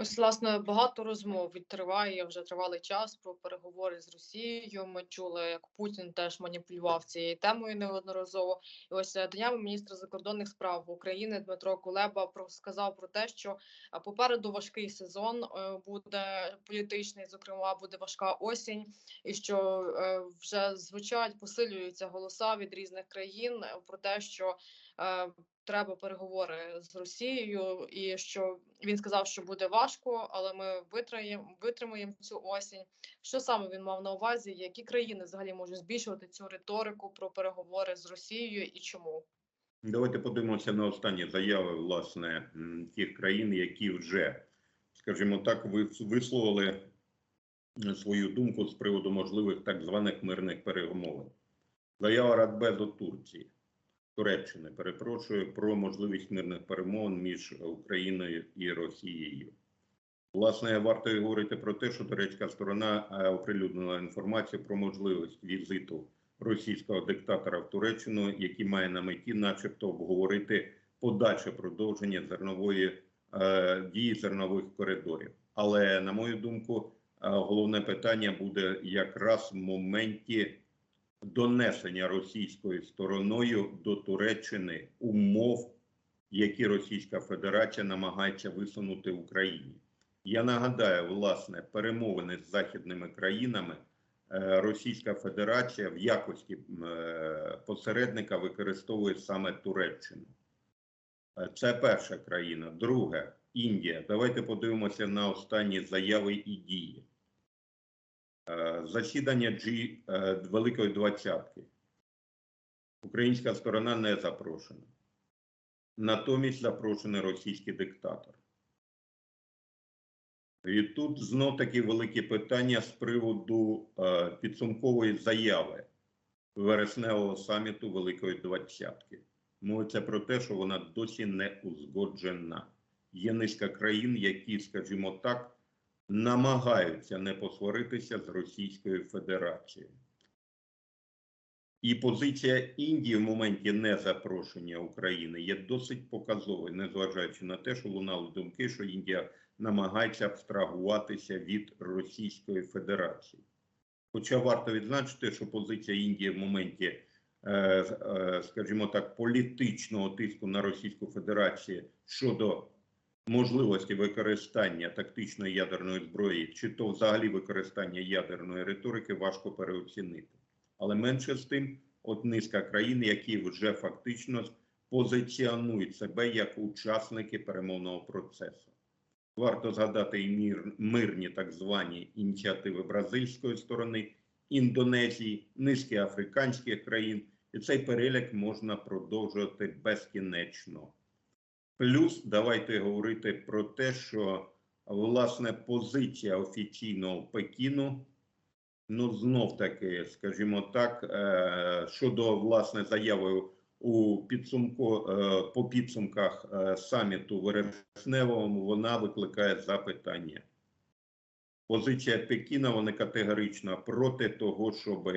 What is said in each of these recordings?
Ось, власне, багато розмов відтриває вже тривалий час про переговори з Росією. Ми чули, як Путін теж маніпулював цією темою неодноразово. І ось е, днями міністр закордонних справ України Дмитро Кулеба сказав про те, що е, попереду важкий сезон е, буде політичний, зокрема, буде важка осінь, і що вже звучать, посилюються голоса від різних країн про те, що треба переговори з Росією, і що він сказав, що буде важко, але ми витримаємо, витримаємо цю осінь. Що саме він мав на увазі? Які країни взагалі можуть збільшувати цю риторику про переговори з Росією і чому? Давайте подивимося на останні заяви власне тих країн, які вже, скажімо так, висловили свою думку з приводу можливих так званих мирних перемовин. Заява Радбезу Турції, Туреччини, перепрошую про можливість мирних перемовин між Україною і Росією. Власне, варто говорити про те, що турецька сторона е, оприлюднила інформацію про можливість візиту російського диктатора в Туреччину, який має на меті, начебто, обговорити подальше продовження зернової е, дії зернових коридорів. Але на мою думку, е, головне питання буде якраз в моменті донесення російською стороною до Туреччини умов, які Російська Федерація намагається висунути Україні. Я нагадаю, власне, перемовини з західними країнами е, Російська Федерація в якості е, посередника використовує саме Туреччину. Е, Це перша країна. Друге Індія. Давайте подивимося на останні заяви і дії. Е, Засідання G е, Великої Двадцятки. Українська сторона не запрошена. Натомість запрошений російський диктатор. І тут знов таки великі питання з приводу е, підсумкової заяви вересневого саміту Великої Двадцятки. Мовиться про те, що вона досі не узгоджена. Є низка країн, які, скажімо так, намагаються не посваритися з Російською Федерацією. І позиція Індії в моменті незапрошення України є досить показовою, незважаючи на те, що лунали думки, що Індія намагається абстрагуватися від Російської Федерації. Хоча варто відзначити, що позиція Індії в моменті, е, е, скажімо так, політичного тиску на Російську Федерацію щодо можливості використання тактичної ядерної зброї, чи то взагалі використання ядерної риторики, важко переоцінити. Але менше з тим, от низка країн, які вже фактично позиціонують себе як учасники перемовного процесу. Варто згадати і мір, мирні так звані ініціативи бразильської сторони, Індонезії, низки африканських країн, і цей перелік можна продовжувати безкінечно. Плюс давайте говорити про те, що власне позиція офіційного Пекіну, ну знов таки, скажімо так, е, щодо власне заяви у підсумку е, по підсумках е, саміту вересневому, вона викликає запитання. Позиція Пекіна вона категорично проти того, щоб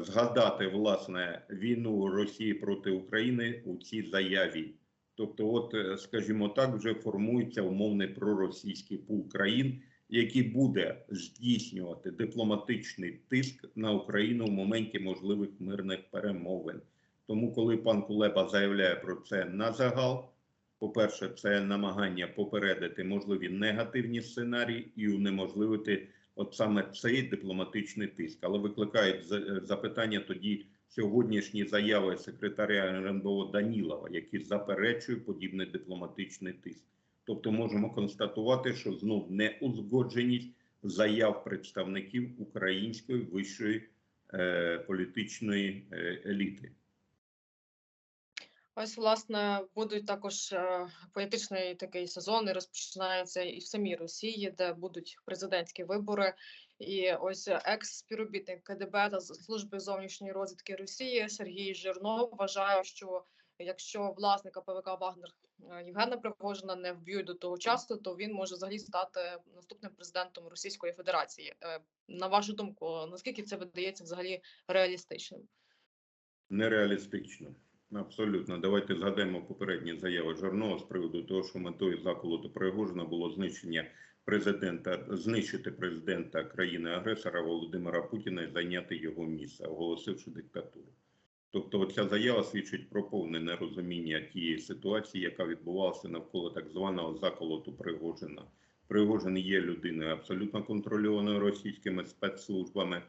згадати власне війну Росії проти України у цій заяві. Тобто, от, е, скажімо так, вже формується умовний проросійський пул країн, який буде здійснювати дипломатичний тиск на Україну в моменті можливих мирних перемовин. Тому, коли пан Кулеба заявляє про це на загал, по-перше, це намагання попередити можливі негативні сценарії і унеможливити от саме цей дипломатичний тиск. Але викликають за- запитання тоді сьогоднішні заяви секретаря РНБО Данілова, які заперечують подібний дипломатичний тиск. Тобто можемо констатувати, що знов неузгодженість заяв представників української вищої е, політичної е, еліти. Ось, власне, будуть також е, політичний такий сезон і розпочинається і в самій Росії, де будуть президентські вибори. І ось екс-співробітник КДБ та служби зовнішньої розвідки Росії Сергій Жирнов вважає, що якщо власника ПВК Вагнер е, Євгена Пригожина не вб'ють до того часу, то він може взагалі стати наступним президентом Російської Федерації. Е, На вашу думку, наскільки це видається взагалі реалістичним? Нереалістично. Абсолютно. Давайте згадаємо попередні заяви Жорнова з приводу того, що метою заколоту Пригожина було знищення президента, знищити президента країни-агресора Володимира Путіна і зайняти його місце, оголосивши диктатуру. Тобто, ця заява свідчить про повне нерозуміння тієї ситуації, яка відбувалася навколо так званого заколоту Пригожина. Пригожин є людиною абсолютно контрольованою російськими спецслужбами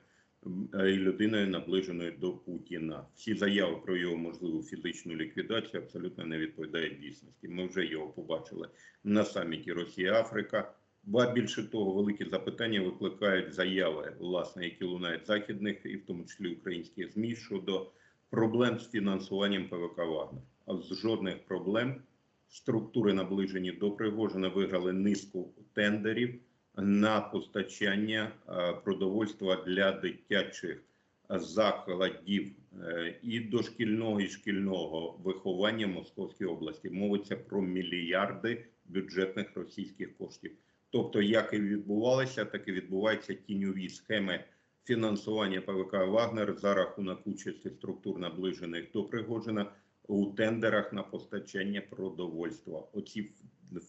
е, і людиною наближеною до Путіна. Всі заяви про його можливу фізичну ліквідацію абсолютно не відповідають дійсності. Ми вже його побачили на саміті Росія-Африка. Ба більше того, великі запитання викликають заяви, власне, які лунають західних і в тому числі українських змі щодо проблем з фінансуванням ПВК Вагнер. А з жодних проблем структури, наближені до Пригожина, виграли низку тендерів на постачання е, продовольства для дитячих закладів е, і дошкільного і шкільного виховання в Московській області. Мовиться про мільярди бюджетних російських коштів. Тобто, як і відбувалося, так і відбуваються тіньові схеми фінансування ПВК Вагнер за рахунок участі структур наближених до Пригожина у тендерах на постачання продовольства. Оці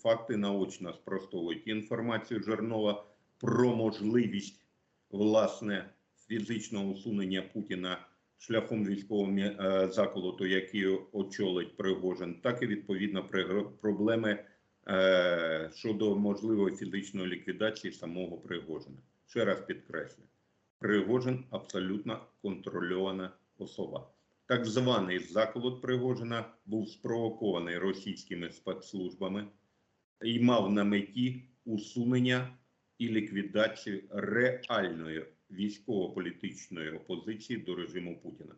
факти наочно спростовують інформацію Жернова про можливість власне фізичного усунення Путіна шляхом військового е, заколоту, який очолить Пригожин, так і відповідно проблеми щодо можливої фізичної ліквідації самого Пригожина. Ще раз підкреслю. Пригожин абсолютно контрольована особа. Так званий заколот Пригожина був спровокований російськими спецслужбами і мав на меті усунення і ліквідацію реальної військово-політичної опозиції до режиму Путіна.